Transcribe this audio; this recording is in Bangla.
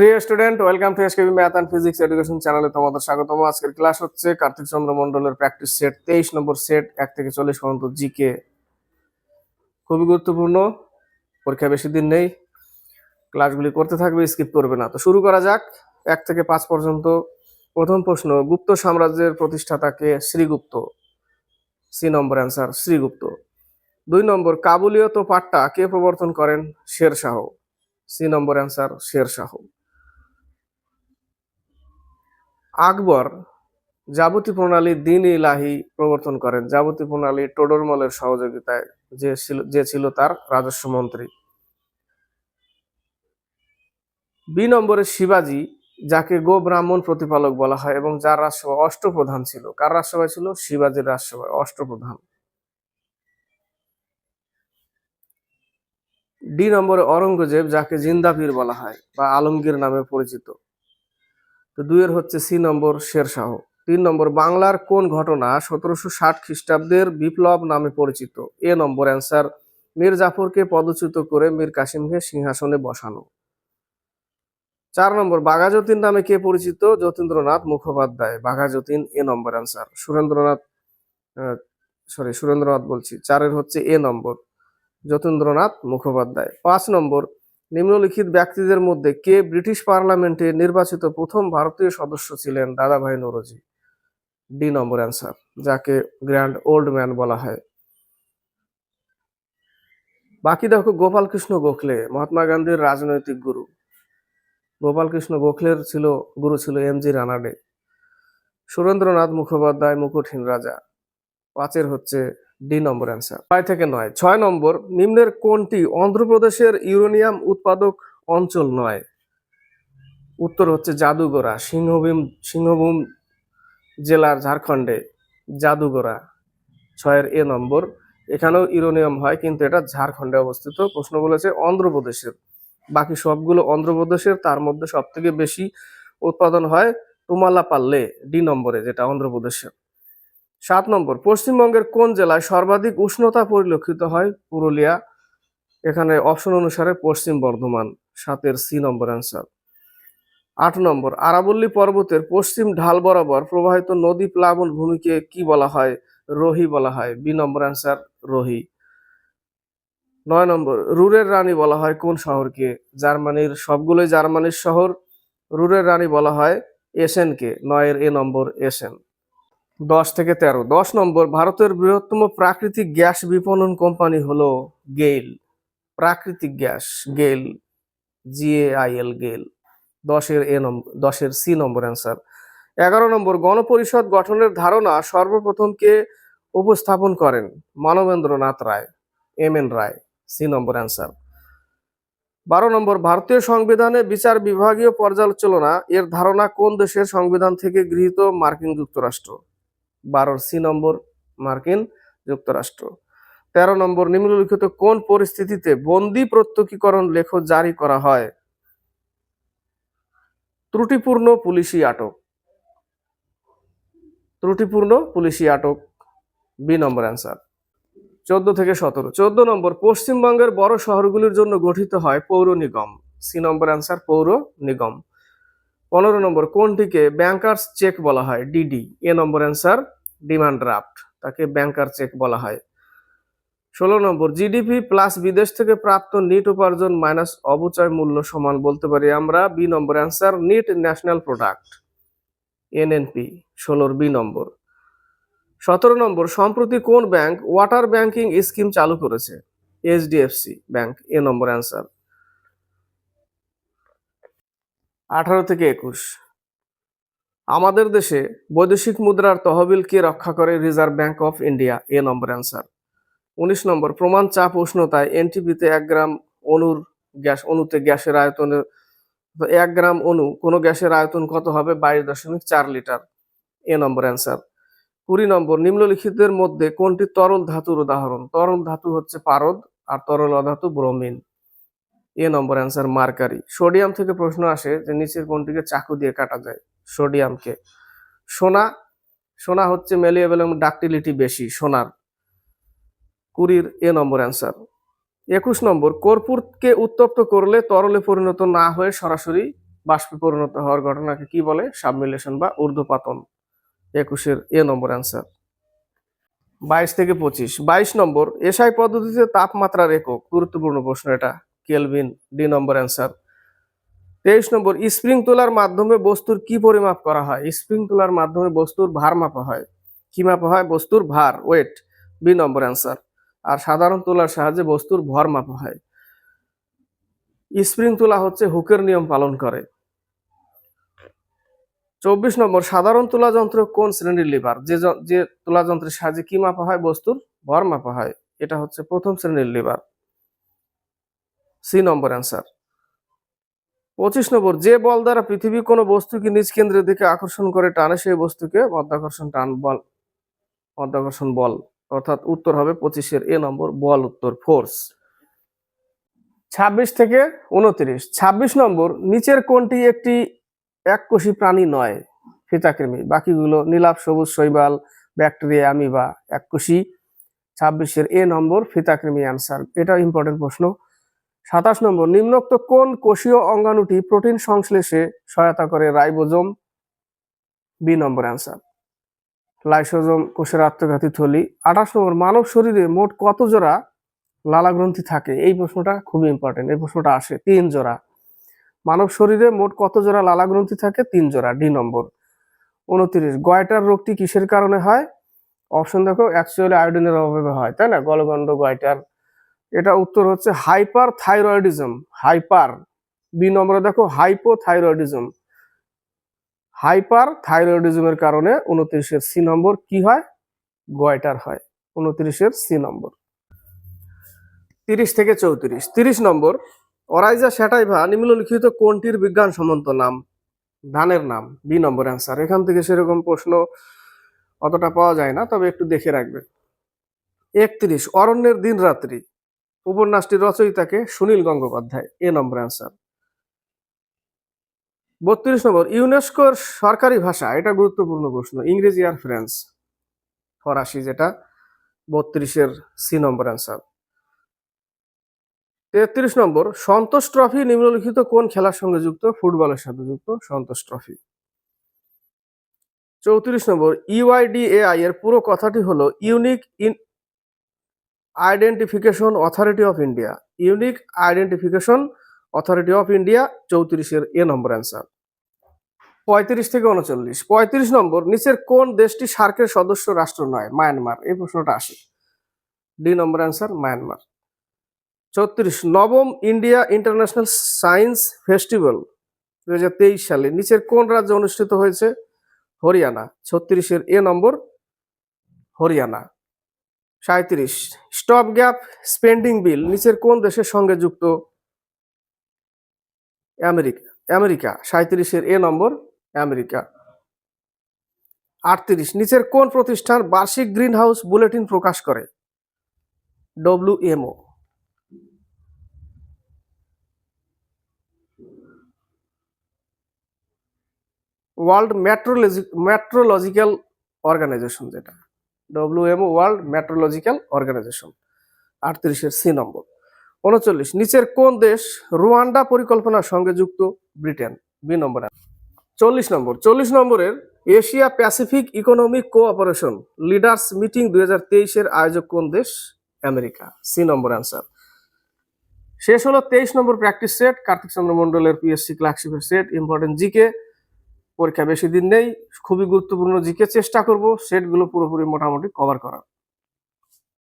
প্রিয় student, welcome to SKB math and physics education চ্যানেলে তোমাদের স্বাগতম। আজকের ক্লাস হচ্ছে কার্তিক চন্দ্র মন্ডলের প্র্যাকটিস সেট, তেইশ নম্বর সেট, এক থেকে চল্লিশ পর্যন্ত জিকে খুবই গুরুত্বপূর্ণ, পরীক্ষা বেশি দিন নেই, ক্লাসগুলি করতে থাকবে, স্কিপ করবে না। তো শুরু করা যাক, এক থেকে পাঁচ পর্যন্ত। প্রথম প্রশ্ন, গুপ্ত সাম্রাজ্যের প্রতিষ্ঠাতাকে Srigupta. C number answer Srigupta. দুই নম্বর, কাবুলিয়ত পাট্টা কে প্রবর্তন করেন? Sher Shah C number answer Sher Shah Akbar যাবতী প্রণালী দিন ইলাহি প্রবর্তন করেন। যাবতী প্রণালী টোডরমলের সহযোগিতায় যে ছিল যে ছিল তার রাজস্ব মন্ত্রী। বি নম্বরে শিবাজি, যাকে গো ব্রাহ্মণ প্রতিপালক বলা হয় এবং যার রাজসভা অষ্টপ্রধান ছিল। কার রাজসভায় ছিল? শিবাজির রাজসভায় অষ্টপ্রধান ডি নম্বরে অরঙ্গজেব যাকে জিন্দাপীর বলা হয় বা আলমগীর নামে পরিচিত। তো দুইয়ের হচ্ছে সি নম্বর শেরশাহ। তিন নম্বর, বাংলার কোন ঘটনা সতেরোশো ষাট খ্রিস্টাব্দের বিপ্লব নামে পরিচিত? এ নম্বর অ্যান্সার, মীর জাফরকে পদচ্যুত করে মীর কাসিমকে সিংহাসনে বসানো। চার নম্বর, বাঘাযতীন নামে কে পরিচিত? Jatindranath Mukhopadhyay. Baghajatin, A number answer. Surendranath sorry Surendranath বলছি। চারের হচ্ছে এ নম্বর, যতীন্দ্রনাথ মুখোপাধ্যায়। পাঁচ নম্বর নিম্নলিখিত ব্যক্তিদের মধ্যে কে ব্রিটিশ পার্লামেন্টে নির্বাচিত প্রথম ভারতীয় সদস্য ছিলেন Dadabhai Naoroji? D number answer, যাকে গ্র্যান্ড ওল্ড ম্যান বলা হয়। বাকি দেখো গোপাল কৃষ্ণ গোখলে, মহাত্মা গান্ধীর রাজনৈতিক গুরু। গোপাল কৃষ্ণ গোখলের ছিল, গুরু ছিল এম জি রানাডে। সুরেন্দ্রনাথ মুখোপাধ্যায় মুকুটহীন রাজা পাঁচের হচ্ছে ডি নম্বর অ্যান্সার ছয় থেকে নয়। ছয় নম্বর, নিম্নের কোনটি অন্ধ্রপ্রদেশের ইউরেনিয়াম উৎপাদক অঞ্চল নয়? উত্তর হচ্ছে জাদুগোড়া, সিংহভূম সিংহভূম জেলার ঝাড়খণ্ডে জাদুগোড়া। ছয়ের এ নম্বর, এখানেও ইউরেনিয়াম হয়, কিন্তু এটা ঝাড়খণ্ডে অবস্থিত। প্রশ্ন বলেছে অন্ধ্রপ্রদেশের। বাকি সবগুলো অন্ধ্রপ্রদেশের, তার মধ্যে সব থেকে বেশি উৎপাদন হয় তুমালা পাল্লে ডি নম্বরে, যেটা অন্ধ্রপ্রদেশের। সাত নম্বর, পশ্চিমবঙ্গের কোন জেলায় সর্বাধিক উষ্ণতা পরিলক্ষিত হয়? পুরুলিয়া। এখানে অপশন অনুসারে পশ্চিম বর্ধমান, সাতের সি নম্বর অ্যান্সার আট নম্বর, আরাবল্লী পর্বতের পশ্চিম ঢাল বরাবর প্রবাহিত নদী প্লাবন ভূমিকে কি বলা হয়? রোহি বলা হয়। বি নম্বর অ্যান্সার রোহি। নয় নম্বর, রুরের রানী বলা হয় কোন শহরকে? জার্মানির, সবগুলোই জার্মানির শহর। রুরের রানী বলা হয় এসেনকে নয়ের এ নম্বর এসেন দশ থেকে তেরো। দশ নম্বর, ভারতের বৃহত্তম প্রাকৃতিক গ্যাস বিপণন কোম্পানি হলো গেইল। প্রাকৃতিক গ্যাস, গেইল জিএআইএল গেইল। দশের এ নম্বর দশের সি নম্বর অ্যান্সার। এগারো নম্বর, গণপরিষদ গঠনের ধারণা সর্বপ্রথম কে উপস্থাপন করেন? Manabendranath Roy, M N Roy, C number answer. বারো নম্বর, ভারতীয় সংবিধানে বিচার বিভাগীয় পর্যালোচনা, এর ধারণা কোন দেশের সংবিধান থেকে গৃহীত? মার্কিন যুক্তরাষ্ট্র। বারোর সি নম্বর মার্কিন যুক্তরাষ্ট্র। তেরো নম্বর, নিম্নলিখিত কোন পরিস্থিতিতে বন্দি প্রত্যক্ষীকরণ লেখ জারি করা হয়? ত্রুটিপূর্ণ পুলিশি আটক। ত্রুটিপূর্ণ পুলিশি আটক। B number answer. চোদ্দ থেকে সতেরো। চোদ্দ নম্বর, পশ্চিমবঙ্গের বড় শহরগুলির জন্য গঠিত হয় পৌর নিগম। সি নম্বর অ্যান্সার, পৌর নিগম। পনেরো নম্বর, কোনটিকে ব্যাংকার্স চেক বলা হয়? DD A number answer demand draft তাকে ব্যাংকার চেক বলা হয়। ষোলো নম্বর জিডিপি প্লাস বিদেশ থেকে প্রাপ্ত নিট উপার্জন মাইনাস অবচয় মূল্য সমান বলতে পারি আমরা। B number answer net national product NNP ষোলোর বি নম্বর। সতেরো নম্বর, সম্প্রতি কোন ব্যাংক ওয়াটার ব্যাংকিং স্কিম চালু করেছে? HDFC bank A number answer আঠারো থেকে একুশ। আমাদের দেশে বৈদেশিক মুদ্রার তহবিল কে রক্ষা করে Reserve Bank of India A number answer উনিশ নম্বর, প্রমাণ চাপ উষ্ণতায় এনটিপিতে এক গ্রাম অণুর গ্যাস, অণুতে গ্যাসের আয়তনের এক গ্রাম অণু, কোনো গ্যাসের আয়তন কত হবে? বাইশ দশমিক চার লিটার। এ নম্বর অ্যান্সার কুড়ি নম্বর নিম্নলিখিতের মধ্যে কোনটি তরল ধাতুর উদাহরণ? তরল ধাতু হচ্ছে পারদ আর তরল অধাতু bromine. A number answer mercury. Sodium থেকে প্রশ্ন আসে যে নিচের কোনটিকে চাকু দিয়ে কাটা যায়? সোডিয়ামকে। সোনা সোনা হচ্ছে মেলিয়েবল এবং ডাক্টিলিটি বেশি, সোনার। কুড়ির এ নম্বর অ্যান্সার। একুশ নম্বর, কর্পূরকে উত্তপ্ত করলে তরলে পরিণত না হয়ে সরাসরি বাষ্পে পরিণত হওয়ার ঘটনাকে কি বলে? সাবমিলেশন বা ঊর্ধ্বপাতন। একুশের এ নম্বর অ্যান্সার। বাইশ থেকে পঁচিশ। বাইশ নম্বর, এসআই পদ্ধতিতে তাপমাত্রার একক। গুরুত্বপূর্ণ প্রশ্ন এটা। Kelvin D number answer. তেইশ নম্বর, স্প্রিং তোলার মাধ্যমে বস্তুর কি পরিমাপ করা হয়? স্প্রিং তোলার মাধ্যমে বস্তুর ভার মাপা হয়। কি মাপা হয়? বস্তুর ভার, ওয়েট বি নম্বর অ্যান্সার। আর সাধারণ তোলার সাহায্যে বস্তুর ভর মাপা হয়। স্প্রিং তোলা হচ্ছে হুকের নিয়ম পালন করে। চব্বিশ নম্বর, সাধারণ তোলা যন্ত্র কোন শ্রেণির লিভার? যে যে তোলা যন্ত্রের সাহায্যে কি মাপা হয়? বস্তুর ভর মাপা হয়। এটা হচ্ছে প্রথম শ্রেণির লিভার। সি নম্বর অ্যান্সার। পঁচিশ নম্বর, যে বল দ্বারা পৃথিবী কোনো বস্তুকে নিজ কেন্দ্রের দিকে আকর্ষণ করে টানে, সেই বস্তুকে মধ্যাকর্ষণ টান বল, মধ্যাকর্ষণ বল, অর্থাৎ উত্তর হবে পঁচিশের এ নম্বর বল উত্তর ফোর্স ছাব্বিশ থেকে উনত্রিশ। ছাব্বিশ নম্বর, নিচের কোনটি একটি এককোষী প্রাণী নয়, ফিতাকৃমি। বাকিগুলো নীলাভ, সবুজ, শৈবাল, ব্যাকটেরিয়া আমি অ্যামিবা, এককোষী। ছাব্বিশের এ নম্বর ফিতাকৃমি অ্যান্সার। এটা ইম্পর্টেন্ট প্রশ্ন। সাতাশ নম্বর, নিম্নোক্ত কোন কোষীয় অঙ্গাণুটি প্রোটিন সংশ্লেষে সহায়তা করে ribosome? B number answer. Lysosome কোষের আত্মঘাতী থলি। আঠাশ নম্বর, মানব শরীরে মোট কত জোড়া লালা গ্রন্থি থাকে? এই প্রশ্নটা খুবই ইম্পর্টেন্ট এই প্রশ্নটা আসে তিন জোড়া। মানব শরীরে মোট কত জোড়া লালা গ্রন্থি থাকে? তিন জোড়া। D number. উনত্রিশ, গয়টার রোগটি কিসের কারণে হয়? অপশন দেখো অ্যাকচুয়ালি আয়োডিনের অভাবে হয়, তাই না? গলগণ্ড গয়টার এটা উত্তর হচ্ছে হাইপার থাইরয়েডিজম হাইপার, বি নম্বরে দেখো হাইপোথাইরয়েডিজম। হাইপার থাইরয়েডিজমের কারণে উনত্রিশের সি নম্বর কি হয়? গয়টার হয়, উনত্রিশের সি নম্বর। তিরিশ থেকে চৌত্রিশ। তিরিশ নম্বর, অরাইজা স্যাটাইভা নিম্নলিখিত কোনটির বিজ্ঞান সম্মত নাম? ধানের নাম, বি নম্বর অ্যান্সার। এখান থেকে সেরকম প্রশ্ন অতটা পাওয়া যায় না, তবে একটু দেখে রাখবে। একত্রিশ, অরণ্যের দিন রাত্রি উপন্যাসটির রচয়িতাকে Sunil Gangopadhyay, A number answer বত্রিশ নম্বর, ইউনেস্কোর সরকারি ভাষা, এটা গুরুত্বপূর্ণ প্রশ্ন, ইংরেজি আর ফ্রেঞ্চ। ফরাসি যেটা, বত্রিশের সি নম্বর অ্যান্সার তেত্রিশ নম্বর, সন্তোষ ট্রফি নিম্নলিখিত কোন খেলার সঙ্গে যুক্ত? ফুটবলের সাথে যুক্ত, সন্তোষ ট্রফি চৌত্রিশ নম্বর ইউআইডিএআই এর পুরো কথাটি হলো unique identification authority of India unique identification authority of India চৌত্রিশের A number answer পঁয়ত্রিশ থেকে উনচল্লিশ। পঁয়ত্রিশ নম্বর, নিচের কোন দেশটি সার্কের সদস্য রাষ্ট্র নয়? মায়ানমার। এই প্রশ্নটা আসে। D number answer Myanmar. ছত্রিশ নবম ইন্ডিয়া ইন্টারন্যাশনাল সায়েন্স ফেস্টিভ্যাল দু হাজার তেইশ সালে নিচের কোন রাজ্যে অনুষ্ঠিত হয়েছে? হরিয়ানা। ছত্রিশের এ নম্বর, হরিয়ানা। সাঁত্রিশ স্টপ গ্যাপ স্পেন্ডিং বিল নিচের কোন দেশের সঙ্গে যুক্ত? আমেরিকা। আমেরিকা সাঁত্রিশের এ নম্বর আমেরিকা। আটত্রিশ, নিচের কোন প্রতিষ্ঠান বার্ষিক গ্রিন হাউস বুলেটিন প্রকাশ করে? WMO world meteorology, meteorological organization যেটা। WMO world meteorological organization. আটত্রিশের C number. উনচল্লিশ, নিচের কোন দেশ রুয়ান্ডা পরিকল্পনার সঙ্গে যুক্ত? Britain, B number. চল্লিশ নম্বর, চল্লিশ নম্বরের Asia Pacific economic cooperation leaders meeting দুই হাজার তেইশের আয়োজক কোন দেশ? America, C number answer. শেষ হলো তেইশ number practice set, Kartik Chandra মন্ডলের পিএসসি ক্লার্কশিপের সেট, ইম্পর্টেন্ট জিকে পরীক্ষা বেশি দিন নেই, খুবই গুরুত্বপূর্ণ জিকে চেষ্টা করব সেটগুলো পুরোপুরি মোটামুটি কভার করার।